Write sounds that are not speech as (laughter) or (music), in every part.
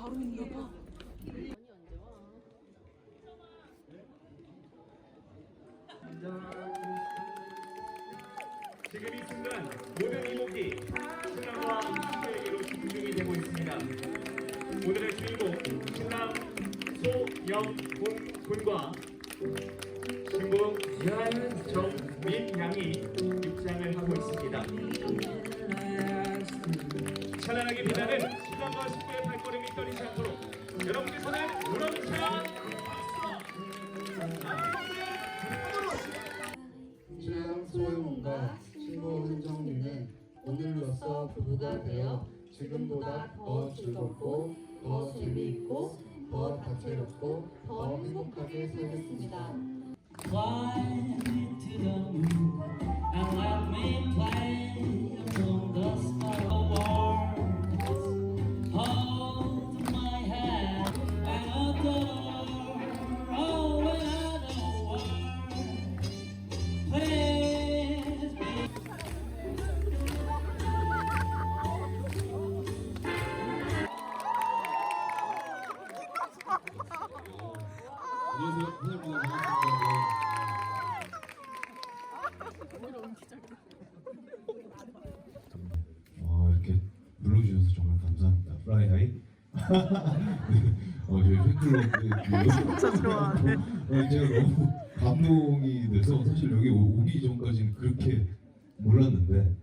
바로 있나 봐. 지금 이 순간 모든 이목이 신랑과 신부에게로 집중이 되고 있습니다. 오늘의 주인공 신랑 소영훈 군과 신부 유 지금보다 더 즐겁고 더 재미있고 더 다채롭고 더 행복하게 살겠습니다. Fly to the moon and let me play among the stars. 어, 저희 팬클럽 (laughs) 진짜 좋아하네. 어, 제가 너무 감동이 돼서 사실 여기 오- 오기 전까지는 그렇게 몰랐는데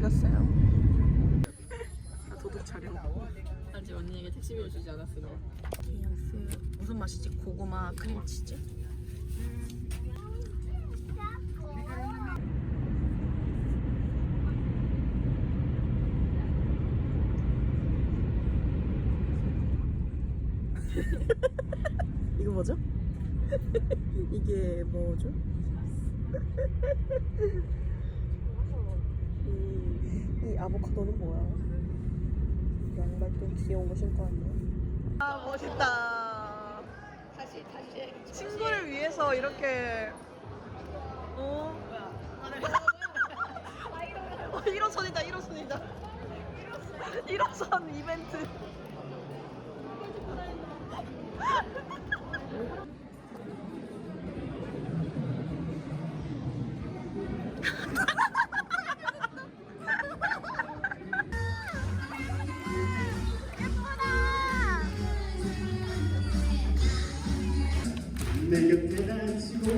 어디 갔어요? 아 도둑 촬영 아직 언니에게 택시비를 주지 않았으며 디안스 무슨 맛이지? 고구마 크림치즈? (laughs) 이거 뭐죠? (laughs) 이게 뭐죠? 이, 이 아보카도는 뭐야? 양말 좀 귀여운 거 신고 왔네. 아 멋있다. 다시 다시. 친구를 위해서 이렇게. 어. (laughs) 어 1호선이다 1호선이다. 1호선 이벤트. (laughs) 내 곁에 다치고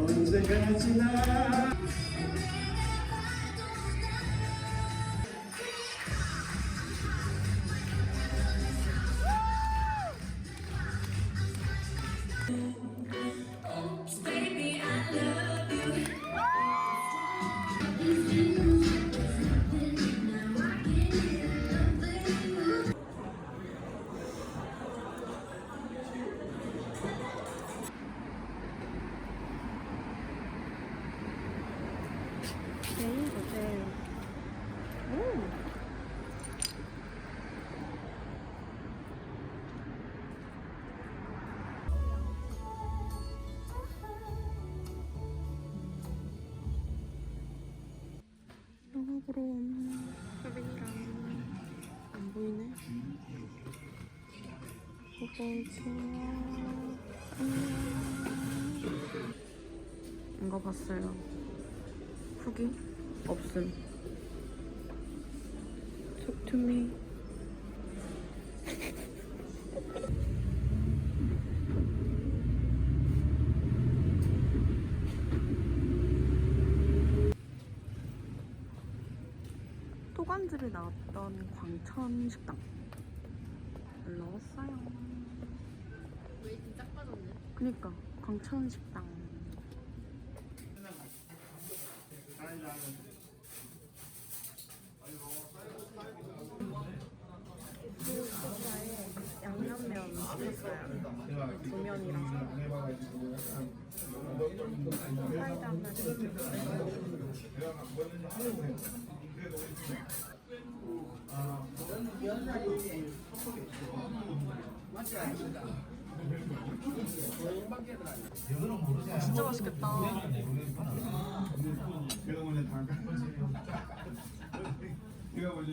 언제까지나 안녕. 이거 봤어요. 후기 없음. Talk to me. (laughs) 토관즈를 나왔던 광천 식당. 놀러 왔어요. 그니까 광천 식당. 양념면 시켰어요. 두 사이다 하나 진짜 맛있겠다. 내가 먼저 담가 내가 먼저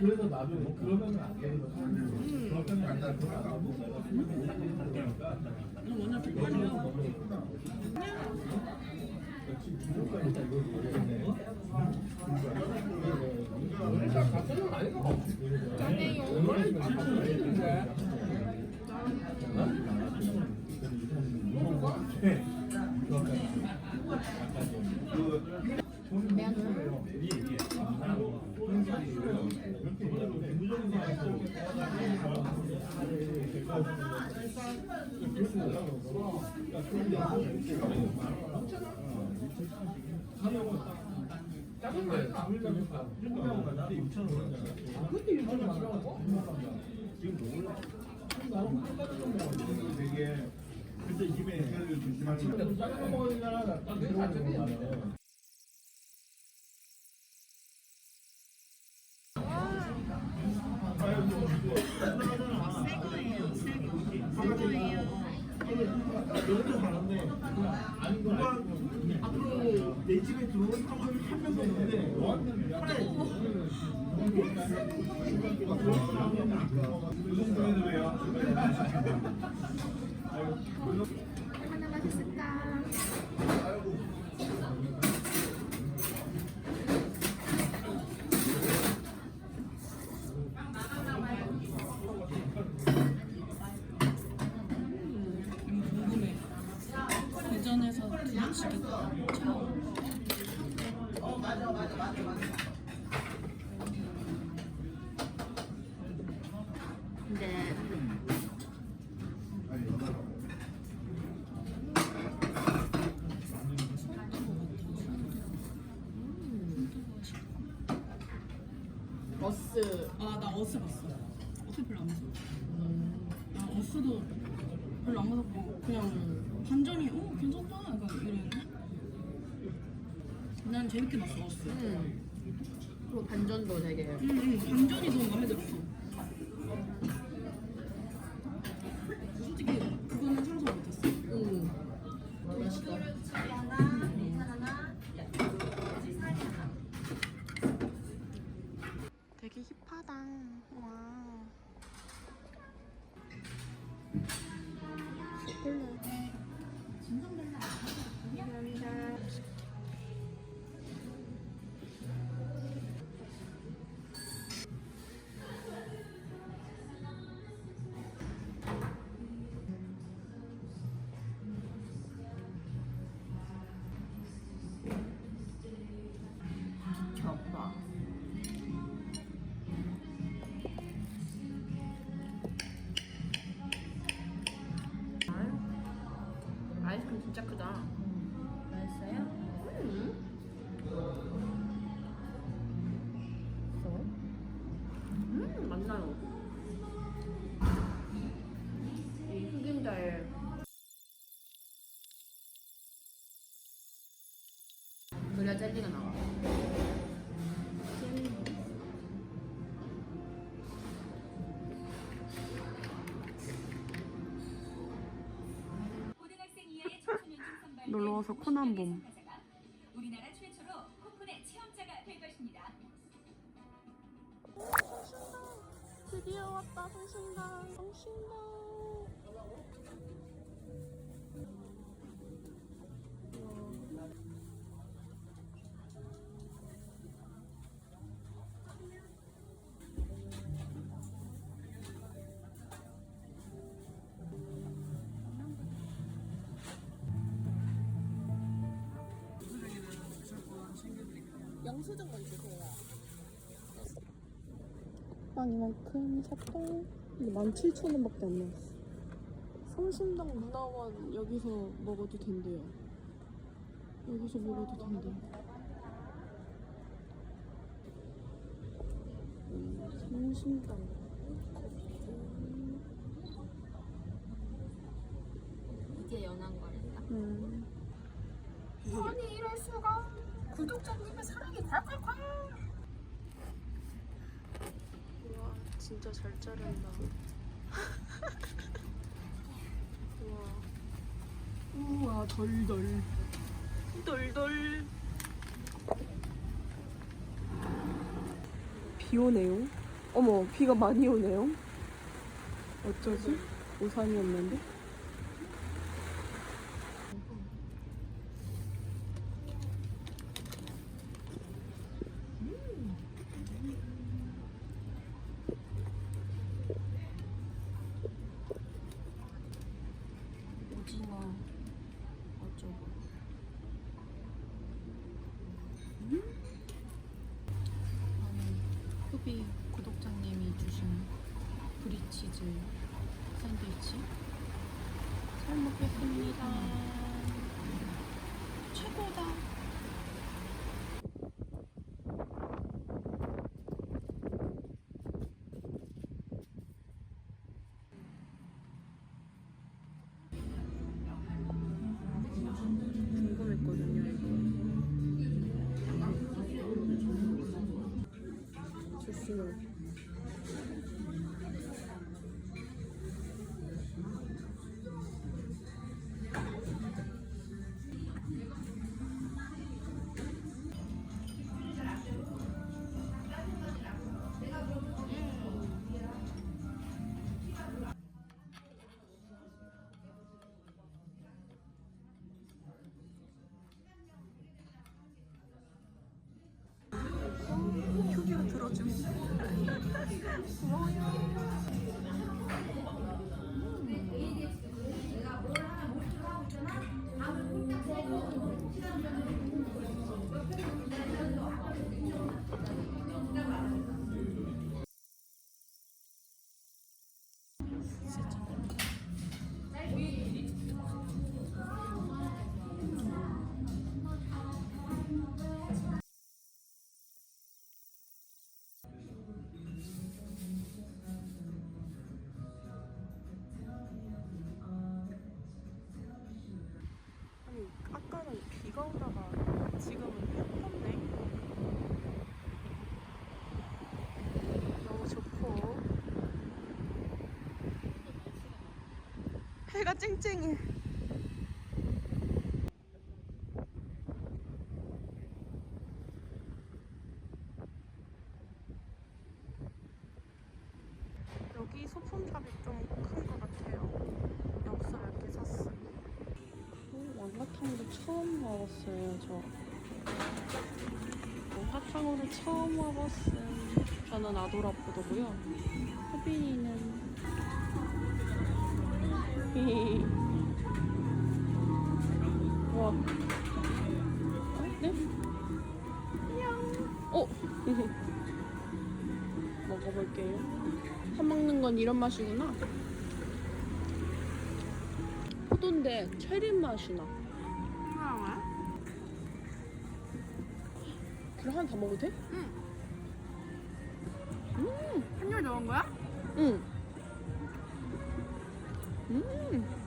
그래서 나도 뭐 그러면 안 되는 거지. 그러면 안 돼. 되게 그때 입에 해를 조심하는 앞으로 하나에 무슨 소리도 왜요? 아, 나 어스 봤어. 어스 별로 안 봤어. 나 어스도 별로 안 봤었고, 그냥 반전이, 어, 괜찮다. 약간 이랬는데? 난 재밌게 봤어, 어스. 응, 그리고 반전도 되게 응, 반전이 너무 마음에 들었어. 젤리가 나와. 고등학생 이하의 청소년중 선발대 놀러 와서 코난 봄. 영수증만 주세요. 빵 이만큼 샀고 이게 17,000원밖에 안 나왔어. 성심당 문화원 여기서 먹어도 된대요. 여기서 먹어도 된대. 음, 성심당. 이게 연한 거랬다. 음. 아니 이럴 수가. 구독자님의 사랑이 콸콸콸. 우와 진짜 잘 자른다. (laughs) 우와. 우와 덜덜. 덜덜. 비 오네요. 어머 비가 많이 오네요. 어쩌지? 우산이었는데? 오징어 어쩌고 후비 구독자님이 주신 브리치즈 샌드위치 잘먹 들어줌 아 (laughs) 오다가 지금은 햇 떴네. 너무 좋고. 해가 쨍쨍해 여기 소품샵이 좀 큰 것 같아요 여기서 몇 개 샀어 오, 왕가탕도 처음 와봤어요, 저. 왕가탕으로 처음 와봤음. 저는 혜빈이는 히 와. 어? 네? 냥. 어? (laughs) 먹어볼게요. 사 먹는 건 이런 맛이구나. 포도인데 체리 맛이 나. 그럼 하나 다 먹어도 돼? 한 입 넣은 거야? 응. 음.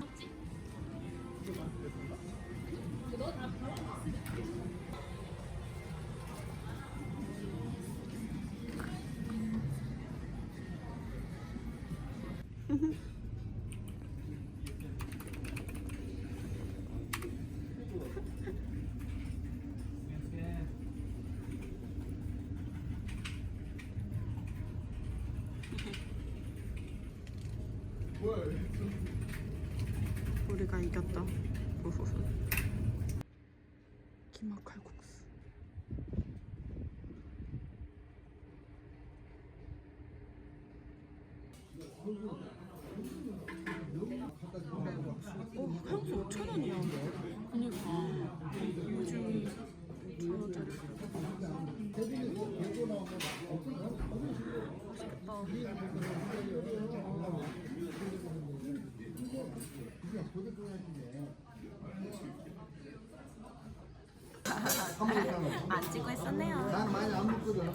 바뀌었다. 기막 칼국수 어, 칼국수 5,000원이야. 그니까. 요즘 1,000원짜리. 맛있겠다. 보드보드인데 안 찍고 있었네요. 난 많이 안 먹거든.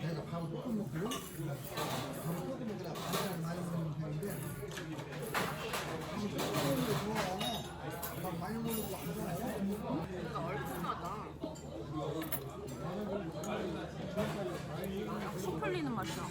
내가 밥을 조금 먹고 밥을 조금 먹으라 밥을 많이 먹는 편인데 밥을 조금 먹는 게 좋아. 밥 많이 먹는 거 하잖아요. 근데 나 얼큰하다. 속 풀리는 맛이야.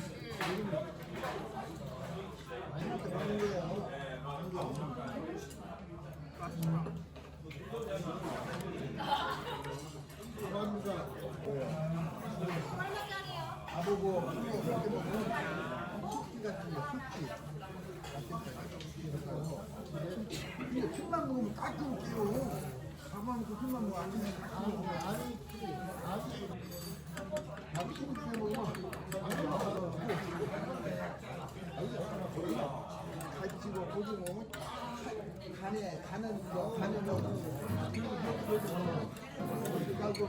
먹으면 갈치고 고등어 간에 간은 고등어 가고